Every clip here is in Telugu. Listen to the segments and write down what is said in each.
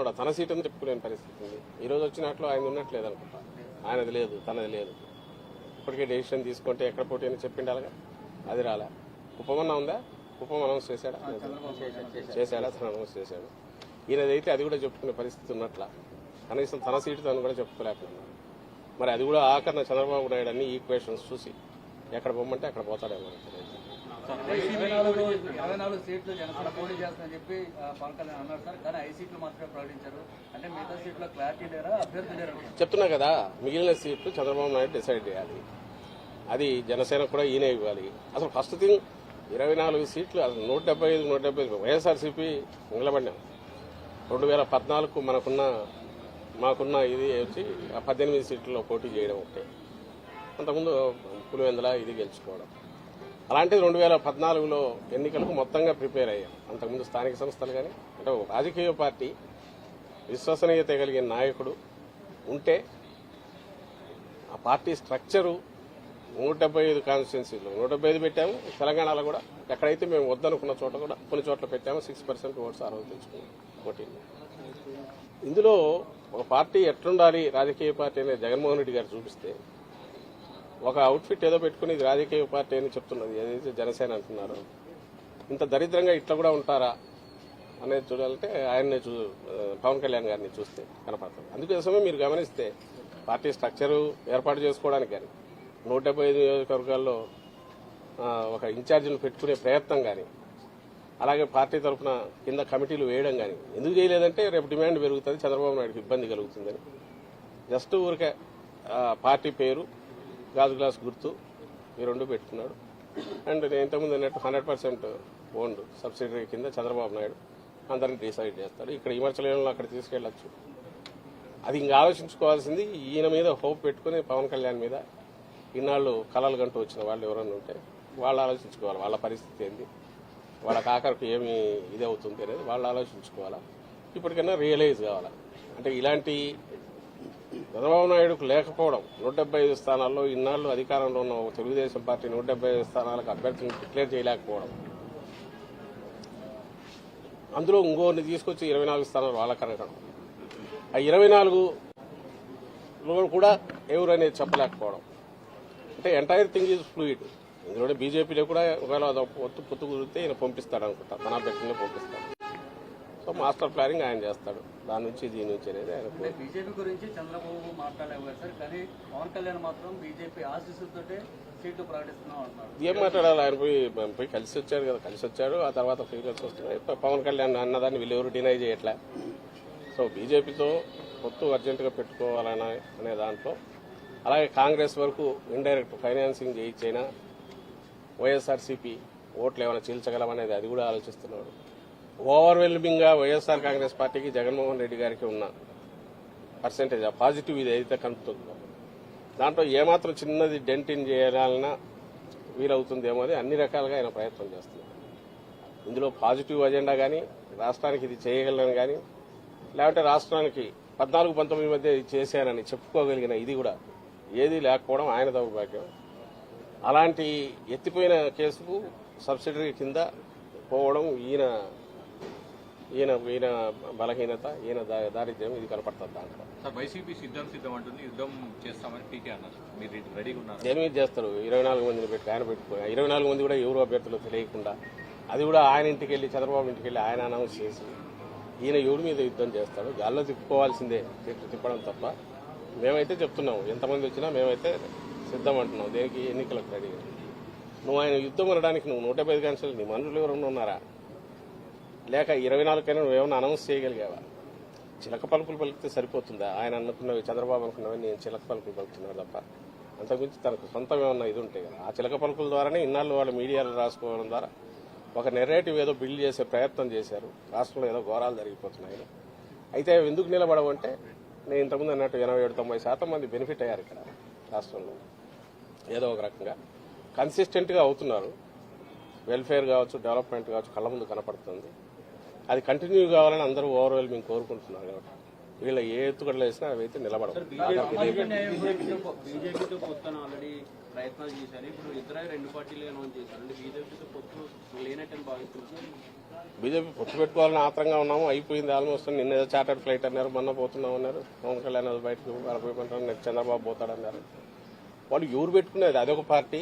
చేస్తాడు తన సీట్ అని చెప్పుకోలేని పరిస్థితి ఉంది. ఈ రోజు వచ్చినట్లు ఆయన ఉన్నట్లేదు అనుకుంటా. ఆయనది లేదు తనది లేదు. ఇప్పటికే డెసిషన్ తీసుకుంటే ఎక్కడ పోటీ అని చెప్పిండు అలాగా అది రాలే. కుప్పమన్నా ఉందా? కుప్పం అనౌన్స్ చేశాడా? చేశాడా. తను అనౌన్స్ చేశాడు. ఈయనదైతే అది కూడా చెప్పుకునే పరిస్థితి ఉన్నట్ల. కనీసం తన సీటు తను కూడా చెప్పుకోలేకపోతున్నాడు మరి అది కూడా ఆఖరణ చంద్రబాబు నాయుడు అన్ని ఈక్వేషన్స్ చూసి ఎక్కడ పోమంటే అక్కడ పోతాడేమో ఇరవై నాలుగు ఇరవై నాలుగు సీట్లు జనసేన పోటీ చేస్తుందని చెప్పి పవన్ కళ్యాణ్ అన్నారు సార్. కానీ ఐదు సీట్లు మాత్రమే ప్రకటించారు. అంటే మిగతా సీట్లో క్లారిటీ లేరా? అభ్యర్థి లేరా? చెప్తున్నా కదా మిగిలిన సీట్లు చంద్రబాబు నాయుడు డిసైడ్ చేయాలి. అది జనసేన కూడా ఈయన ఇవ్వాలి. అసలు ఫస్ట్ థింగ్ ఇరవై నాలుగు సీట్లు అసలు నూట డెబ్బై ఐదు నూట డెబ్బై ఐదు. వైఎస్ఆర్సీపీ నిలబడినాం రెండు వేల పద్నాలుగు మనకున్న మాకున్న ఇది వచ్చి ఆ పద్దెనిమిది సీట్లలో పోటీ చేయడం ఒకటే. అంతకుముందు పులివెందుల ఇది గెలుచుకోవడం. అలాంటిది రెండు వేల పద్నాలుగులో ఎన్నికలకు మొత్తంగా ప్రిపేర్ అయ్యాం. అంతకుముందు స్థానిక సంస్థలు కానీ అంటే ఒక రాజకీయ పార్టీ విశ్వసనీయత కలిగిన నాయకుడు ఉంటే ఆ పార్టీ స్ట్రక్చరు నూట డెబ్బై ఐదు కాన్స్టిట్యున్సీలు నూట డెబ్బై ఐదు పెట్టాము. తెలంగాణలో కూడా ఎక్కడైతే మేము వద్దనుకున్న చోట కూడా కొన్ని చోట్ల పెట్టాము సిక్స్ పర్సెంట్ ఓట్స్ ఆ రోజు తెచ్చుకున్నాం పోటీలో ఇందులో ఒక పార్టీ ఎట్లుండాలి రాజకీయ పార్టీ అనేది జగన్మోహన్ రెడ్డి గారు చూపిస్తే ఒక అవుట్ఫిట్ ఏదో పెట్టుకుని ఇది రాజకీయ పార్టీ అని చెప్తున్నది. ఏదైతే జనసేన అంటున్నారు. ఇంత దరిద్రంగా ఇట్లా కూడా ఉంటారా అనేది చూడాలంటే ఆయన్నే చూ పవన్ కళ్యాణ్ గారిని చూస్తే కనపడుతుంది అందుకోసమే మీరు గమనిస్తే పార్టీ స్ట్రక్చరు ఏర్పాటు చేసుకోవడానికి కానీ నూట డెబ్బై ఐదు నియోజకవర్గాల్లో ఒక ఇన్ఛార్జిని పెట్టుకునే ప్రయత్నం కానీ అలాగే పార్టీ తరఫున కింద కమిటీలు వేయడం కానీ ఎందుకు చేయలేదంటే రేపు డిమాండ్ పెరుగుతుంది చంద్రబాబు నాయుడుకి ఇబ్బంది కలుగుతుందని. జస్ట్ ఊరికే పార్టీ పేరు గాజు గ్లాస్ గుర్తు ఈ రెండు పెట్టుకున్నాడు. అండ్ నేను ఇంతకుముందు అన్నట్టు హండ్రెడ్ పర్సెంట్ ఓన్డ్ సబ్సిడరీ కింద చంద్రబాబు నాయుడు అందరిని డిసైడ్ చేస్తాడు. ఇక్కడ విమర్శలలో అక్కడ తీసుకెళ్ళొచ్చు అది ఇంకా ఆలోచించుకోవాల్సింది ఈయన మీద హోప్ పెట్టుకుని పవన్ కళ్యాణ్ మీద ఇన్నాళ్ళు కళలు గంటూ వచ్చిన వాళ్ళు ఎవరన్నా ఉంటే వాళ్ళు ఆలోచించుకోవాలి వాళ్ళ పరిస్థితి ఏంది వాళ్ళ కాకరకు ఏమి ఇది అవుతుంది అనేది వాళ్ళు ఆలోచించుకోవాలా. ఇప్పటికైనా రియలైజ్ కావాలా. అంటే ఇలాంటి చంద్రబాబు నాయుడుకు లేకపోవడం నూట డెబ్బై ఐదు స్థానాల్లో ఇన్నాళ్ళు అధికారంలో ఉన్న తెలుగుదేశం పార్టీ నూట డెబ్బై ఐదు స్థానాలకు అభ్యర్థులను డిక్లేర్ చేయలేకపోవడం. అందులో ఇంకోరిని తీసుకొచ్చి ఇరవై నాలుగు స్థానాలు వాళ్ళకి అనగడం ఆ ఇరవై నాలుగులో కూడా ఎవరు అనేది చెప్పలేకపోవడం. అంటే ఎంటైర్ థింగ్ ఈజ్ ఫ్లూయిడ్ ఇందులోనే బీజేపీలో కూడా ఒకవేళ అది పొత్తు పొత్తు కుదిరితే ఈయన పంపిస్తాడు అనుకుంటా. తన అభ్యర్థులను పంపిస్తాడు. సో మాస్టర్ ప్లానింగ్ ఆయన చేస్తాడు. దాని నుంచి దీని నుంచి అనేది ఆయన బీజేపీ గురించి చంద్రబాబు మాట్లాడలేవు సార్ కానీ పవన్ కళ్యాణ్ మాత్రం బీజేపీ ఆశీస్సులతోటే సీట్లు ప్రకటిస్తున్నాం అంటున్నారు. ఏం మాట్లాడాలి? ఆయన పోయి పోయి కలిసి వచ్చాడు కదా కలిసి వచ్చాడు. ఆ తర్వాత ఫీలింగ్స్ వస్తున్నాయి పవన్ కళ్యాణ్ అన్నదాన్ని వీళ్ళు ఎవరు డినై చేయట్లే. సో బీజేపీతో పొత్తు అర్జెంటుగా పెట్టుకోవాలన్న అనే దాంట్లో. అలాగే కాంగ్రెస్ వరకు ఇండైరెక్ట్ ఫైనాన్సింగ్ చేయించైనా వైఎస్ఆర్సీపీ ఓట్లు ఏమైనా చీల్చగలమనేది అది కూడా ఆలోచిస్తున్నాడు. ఓవర్వెల్మింగ్గా వైఎస్ఆర్ కాంగ్రెస్ పార్టీకి జగన్మోహన్ రెడ్డి గారికి ఉన్న పర్సెంటేజ్ ఆ పాజిటివ్ ఇది ఏదైతే కనుపుతుందో దాంట్లో ఏమాత్రం చిన్నది డెంటిన్ చేయాలన్నా వీలవుతుందేమో అని అన్ని రకాలుగా ఆయన ప్రయత్నం చేస్తున్నారు ఇందులో పాజిటివ్ అజెండా కానీ రాష్ట్రానికి ఇది చేయగలను కానీ లేకపోతే రాష్ట్రానికి పద్నాలుగు పంతొమ్మిది మధ్య ఇది చేశానని చెప్పుకోగలిగిన ఇది కూడా ఏది లేకపోవడం ఆయన దౌర్భాగ్యం అలాంటి ఎత్తిపోయిన కేసుకు సబ్సిడరీ కింద పోవడం ఈయన ఈయన ఈయన బలహీనత ఈయన దారిద్ర్యం ఇది కనపడుతుంది దాంట్లో. సార్ వైసీపీ సిద్ధం సిద్ధం అంటుంది యుద్ధం చేస్తామని పీకే అన్నారు. మీరు రెడీ- రెడీగా ఉన్నారు? దేని మీద చేస్తారు? ఇరవై నాలుగు మందిని పెట్టి ఆయన పెట్టుకుని ఇరవై నాలుగు మంది కూడా ఎవరు అభ్యర్థులు తెలియకుండా అది కూడా ఆయన ఇంటికి వెళ్ళి చంద్రబాబు ఇంటికి వెళ్ళి ఆయన అనౌన్స్ చేసి ఈయన ఎవరి మీద యుద్ధం చేస్తాడు గాల్లో తిప్పుకోవాల్సిందే తిప్పి తిప్పడం తప్ప మేమైతే చెప్తున్నాము ఎంతమంది వచ్చినా మేమైతే సిద్ధం అంటున్నాం దేనికి ఎన్నికలకు రెడీ నువ్వు ఆయన యుద్ధం అనడానికి నువ్వు నూట పది గంటలు నీ మనుషులు ఎవరన్నా ఉన్నారా? లేక ఇరవై నాలుగు నువ్వేమైనా అనౌన్స్ చేయగలిగావా? చిలక పలుకులు పలికితే సరిపోతుందా? ఆయన అనుకున్నవి చంద్రబాబు అనుకున్నవి నేను చిలక పలుకులు పలుకుతున్నాను తప్ప. అంతకుమించి తనకు సొంతం ఏమన్నా ఇది ఉంటాయి కదా. ఆ చిలక పలుకుల ద్వారానే ఇన్నాళ్ళు వాళ్ళు మీడియాలో రాసుకోవడం ద్వారా ఒక నెరేటివ్ ఏదో బిల్డ్ చేసే ప్రయత్నం చేశారు. రాష్ట్రంలో ఏదో ఘోరాలు జరిగిపోతున్నాయి. అయితే అవి ఎందుకు నిలబడవంటే నేను ఇంతకుముందు అన్నట్టు ఎనభై ఏడు తొంభై శాతం మంది బెనిఫిట్ అయ్యారు ఇక్కడ రాష్ట్రంలో. ఏదో ఒక రకంగా. కన్సిస్టెంట్గా అవుతున్నారు. వెల్ఫేర్ కావచ్చు డెవలప్మెంట్ కావచ్చు కళ్ళ ముందు కనపడుతుంది. అది కంటిన్యూ కావాలని అందరూ ఓవర్వెల్మింగ్ కోరుకుంటున్నారు కాబట్టి. వీళ్ళ ఏ ఎత్తుగడలు వేసినా అవి అయితే నిలబడవు. బీజేపీ పొత్తు పెట్టుకోవాలని ఆత్రంగా ఉన్నాము. అయిపోయింది ఆల్మోస్ట్ నిన్న ఏదో చార్టర్డ్ ఫ్లైట్ అన్నారు. మొన్న పోతున్నాం అన్నారు. పవన్ కళ్యాణ్ బయటకు వెళ్ళిపోయిమంటారు నెక్స్ట్ చంద్రబాబు పోతాడన్నారు వాళ్ళు ఎవరు పెట్టుకునేది? అదొక పార్టీ.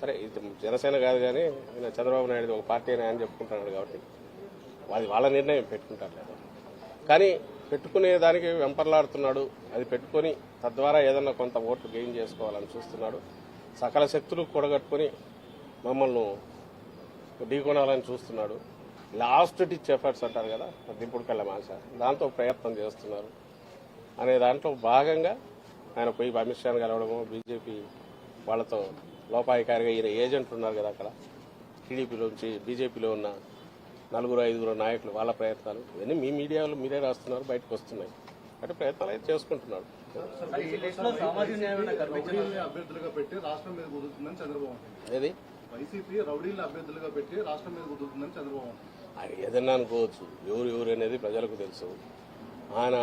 సరే ఇది జనసేన కాదు కానీ చంద్రబాబు నాయుడు ఒక పార్టీ అని చెప్పుకుంటున్నాడు కాబట్టి. అది వాళ్ళ నిర్ణయం పెట్టుకుంటారు లేదు? కానీ పెట్టుకునే దానికి వెంపర్లాడుతున్నాడు. అది పెట్టుకొని తద్వారా ఏదన్నా కొంత ఓట్లు గెయిన్ చేసుకోవాలని చూస్తున్నాడు. సకల శక్తులు కూడగట్టుకొని మమ్మల్ని ఢీకొనాలని చూస్తున్నాడు. లాస్ట్ టిచ్ ఎఫర్ట్స్ అంటారు కదా దింపుడు కళ్ళ మాస. దాంతో ప్రయత్నం చేస్తున్నారు. అనే దాంట్లో భాగంగా ఆయన పోయి అమిత్ షాను కలవడము బీజేపీ వాళ్ళతో లోపాయికారిగా ఈయన ఏజెంట్లు ఉన్నారు కదా అక్కడ. టీడీపీలోంచి బీజేపీలో ఉన్న నలుగురు ఐదుగురు నాయకులు వాళ్ళ ప్రయత్నాలు. ఇవన్నీ మీ మీడియాలో మీరే రాస్తున్నారు బయటకు వస్తున్నాయి. అంటే ప్రయత్నాలు అయితే అంటున్నారు. ఏది? వైసీపీ రౌడీల్ని అభ్యర్థులుగా పెట్టి రాష్ట్రం మీద కుదురుతుందని చంద్రబాబు అంటున్నారు. ఆయన ఏదన్నా అనుకోవచ్చు. ఎవరు ఎవరు అనేది ప్రజలకు తెలుసు. ఆయన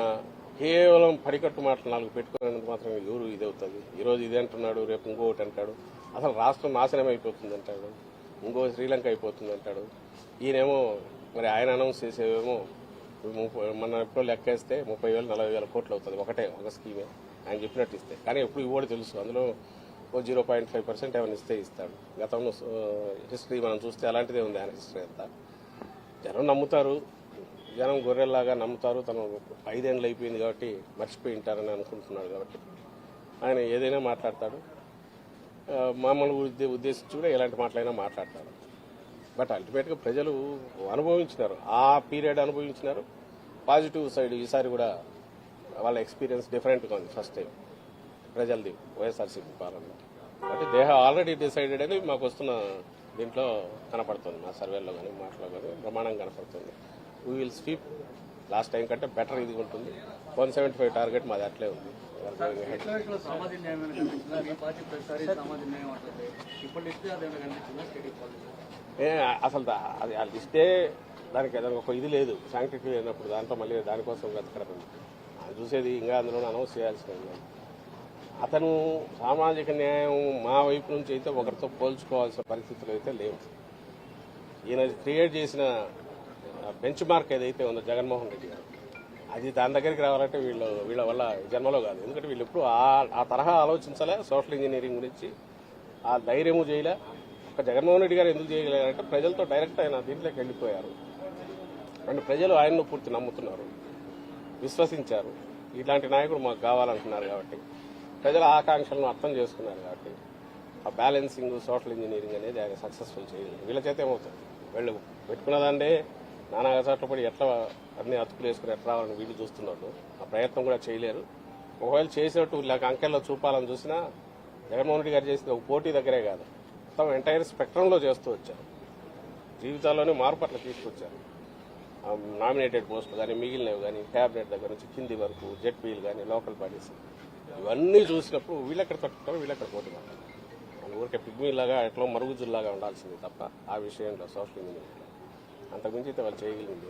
కేవలం పడికట్టు మాటలు నాలుగు పెట్టుకునేందుకు మాత్రం ఎవరు ఇది అవుతుంది ఈరోజు ఇది అంటున్నాడు రేపు ఇంకొకటి అంటాడు. అసలు రాష్ట్రం నాశనం అయిపోతుంది అంటాడు ఇంకో శ్రీలంక అయిపోతుంది అంటాడు ఈయనేమో మరి ఆయన అనౌన్స్ చేసేవేమో ముప్పై మన ఎప్పుడో లెక్కేస్తే ముప్పై వేలు నలభై వేల కోట్లు అవుతుంది. ఒకటే ఒక స్కీమే. ఆయన చెప్పినట్టు ఇస్తే. కానీ ఎప్పుడు ఇవ్వడు తెలుసు. అందులో ఓ జీరో పాయింట్ ఫైవ్ పర్సెంట్ ఏమైనా ఇస్తే ఇస్తాడు. గతంలో హిస్టరీ మనం చూస్తే అలాంటిదే ఉంది ఆయన హిస్టరీ అంతా. జనం నమ్ముతారు. జనం గొర్రెల్లాగా నమ్ముతారు. తను ఐదేళ్ళు అయిపోయింది కాబట్టి మర్చిపోయి ఉంటారని అనుకుంటున్నాడు కాబట్టి ఆయన ఏదైనా మాట్లాడతాడు. మామూలు ఉద్దేశించి కూడా ఎలాంటి మాటలైనా మాట్లాడతాడు. బట్ అల్టిమేట్గా ప్రజలు అనుభవించినారు. ఆ పీరియడ్ అనుభవించినారు. పాజిటివ్ సైడ్ ఈసారి కూడా వాళ్ళ ఎక్స్పీరియన్స్ డిఫరెంట్గా ఉంది ఫస్ట్ టైం. ప్రజలది వైఎస్ఆర్సీపీ పార్లమెంట్. అంటే దేహ ఆల్రెడీ డిసైడెడ్ అని మాకు వస్తున్న దీంట్లో కనపడుతుంది. మా సర్వేలో కానీ మాటలో కానీ ప్రమాణం కనపడుతుంది. We will sweep last time కంటే బెటర్ ఇది ఉంటుంది. వన్ సెవెంటీ ఫైవ్ టార్గెట్ మాది అట్లే ఉంది. ఇప్పుడు ఏ అసలు దా- అది అది ఇస్తే దానికి ఏదైనా ఒక ఇది లేదు. శాంక్టిటీ లేనప్పుడు దాంట్లో మళ్ళీ దానికోసం వెతకడం. అది చూసేది ఇంకా అందులో అనౌన్స్ చేయాల్సిన అతను సామాజిక న్యాయం మా వైపు నుంచి అయితే ఒకరితో పోల్చుకోవాల్సిన పరిస్థితులు అయితే లేవు. ఈయన క్రియేట్ చేసిన బెంచ్ మార్క్ ఏదైతే ఉందో జగన్మోహన్ రెడ్డి గారు అది దాని దగ్గరికి రావాలంటే వీళ్ళు వీళ్ళ వల్ల జన్మలో కాదు. ఎందుకంటే వీళ్ళు ఎప్పుడు ఆ ఆ తరహా ఆలోచించలే సోషల్ ఇంజనీరింగ్ గురించి ఆ ధైర్యము చేయలే ఒక జగన్మోహన్ రెడ్డి గారు ఎందుకు చేయగలిగారంటే ప్రజలతో డైరెక్ట్ ఆయన దీంట్లోకి వెళ్ళిపోయారు. అండ్ ప్రజలు ఆయన్ను పూర్తి నమ్ముతున్నారు. విశ్వసించారు. ఇట్లాంటి నాయకుడు మాకు కావాలంటున్నారు కాబట్టి ప్రజల ఆకాంక్షలను అర్థం చేసుకున్నారు కాబట్టి ఆ బ్యాలెన్సింగ్ సోషల్ ఇంజనీరింగ్ అనేది ఆయన సక్సెస్ఫుల్ చేయలేదు. వీళ్ళ చేత ఏమవుతుంది? వీళ్ళు పెట్టుకున్నదంటే నానా చోట్ల పడి ఎట్లా అన్ని అతుకులు వేసుకుని ఎట్లా రావాలని వీళ్ళు చూస్తున్నారు. ఆ ప్రయత్నం కూడా చేయలేరు. ఒకవేళ చేసినట్టు వీళ్ళకి అంకెల్లో చూపాలని చూసినా జగన్మోహన్ రెడ్డి గారు చేసింది ఒక పోటీ దగ్గరే కాదు. మొత్తం ఎంటైర్ స్పెక్ట్రంలో చేస్తూ వచ్చారు. జీవితాల్లోనే మార్పు అట్లా తీసుకొచ్చారు నామినేటెడ్ పోస్టులు కానీ మిగిలినవి కానీ క్యాబినెట్ దగ్గర నుంచి కింది వరకు జెడ్పీలు కానీ లోకల్ బాడీస్ ఇవన్నీ చూసినప్పుడు వీళ్ళెక్కడ తట్టుకుంటారు వీళ్ళెక్కడ పోటీ మన ఊరికే పిగ్మీలాగా ఎట్లా మరుగుజుల్లాగా ఉండాల్సింది తప్ప ఆ విషయంలో సోషల్ ఇంజనీరింగ్లో అంతకుమించి అయితే వాళ్ళు చేయగలిగింది